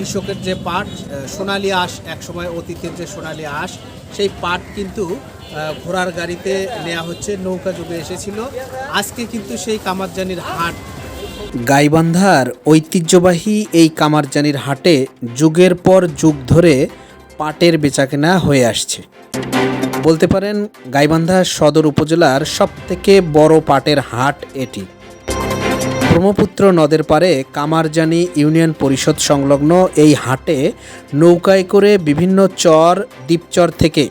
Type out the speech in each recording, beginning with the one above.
কৃষকের যে পাট সোনালী আঁশ, একসময় অতীতের যে সোনালি আঁশ, সেই পাট কিন্তু ঘোড়ার গাড়িতে নেওয়া হচ্ছে, নৌকা যুগে এসেছিল। আজকে কিন্তু সেই কামারজানির হাট। গাইবান্ধার ঐতিহ্যবাহী এই কামারজানির হাটে যুগের পর যুগ ধরে পাটের বেচাকেনা হয়ে আসছে। বলতে পারেন, গাইবান্ধা সদর উপজেলার সবথেকে বড় পাটের হাট এটি। ব্রহ্মপুত্র নদের পারে কামারজানি ইউনিয়ন পরিষদ সংলগ্ন এই হাটে নৌকায় করে বিভিন্ন চর দ্বীপচর থেকে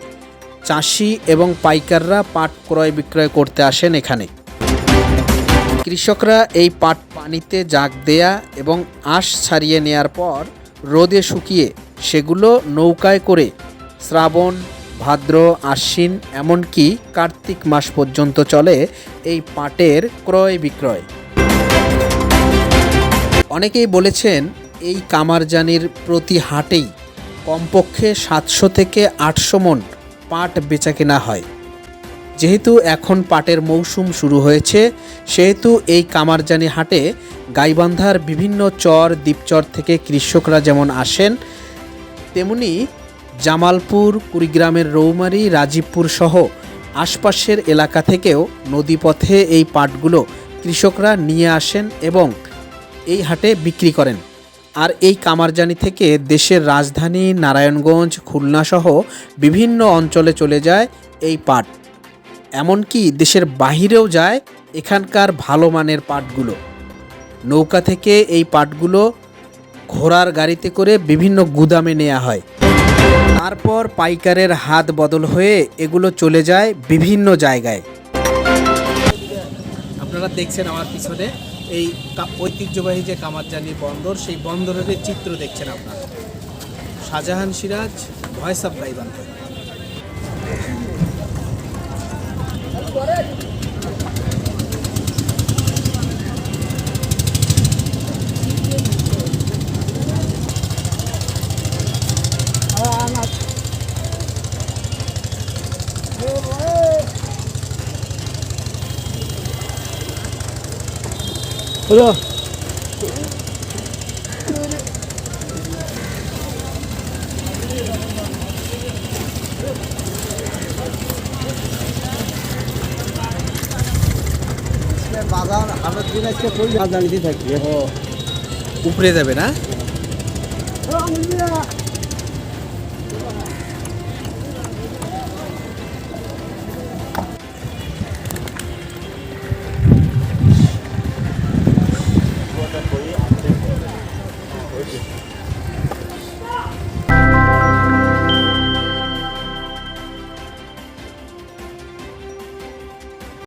চাষি এবং পাইকাররা পাট ক্রয় বিক্রয় করতে আসেন এখানে। কৃষকরা এই পাট পানিতে জাগ দেয়া এবং আঁশ ছাড়িয়ে নেয়ার পর রোদে শুকিয়ে সেগুলো নৌকায় করে শ্রাবণ, ভাদ্র, আশ্বিন, এমনকি কার্তিক মাস পর্যন্ত চলে এই পাটের ক্রয় বিক্রয়। অনেকেই বলেছেন, এই কামারজানির প্রতি হাটেই কমপক্ষে সাতশো থেকে আটশো মন পাট বেচা কেনা হয়। যেহেতু এখন পাটের মৌসুম শুরু হয়েছে, সেহেতু এই কামারজানি হাটে গাইবান্ধার বিভিন্ন চর, দ্বীপচর থেকে কৃষকরা যেমন আসেন, তেমনি জামালপুর, কুড়িগ্রামের রৌমারি, রাজীবপুর সহ আশপাশের এলাকা থেকেও নদীপথে এই পাটগুলো কৃষকরা নিয়ে আসেন এবং এই হাটে বিক্রি করেন। আর এই কামারজানি থেকে দেশের রাজধানী, নারায়ণগঞ্জ, খুলনাসহ বিভিন্ন অঞ্চলে চলে যায় এই পাট। এমনকি দেশের বাহিরেও যায় এখানকার ভালো মানের পাটগুলো। নৌকা থেকে এই পাটগুলো ঘোড়ার গাড়িতে করে বিভিন্ন গুদামে নেওয়া হয়। তারপর পাইকারের হাত বদল হয়ে এগুলো চলে যায় বিভিন্ন জায়গায়। আপনারা দেখছেন আমার পিছনে। এই ঐতিহ্যবাহী যে কামারজানি বন্দর, সেই বন্দরের চিত্র দেখছেন আপনারা। শাহজাহান সিরাজ, ভয়েস অফ গাইবান্ধা হলো বাজার হাটের দিন আজকে কই বাজার নিতে থাকবে উপরে যাবে না?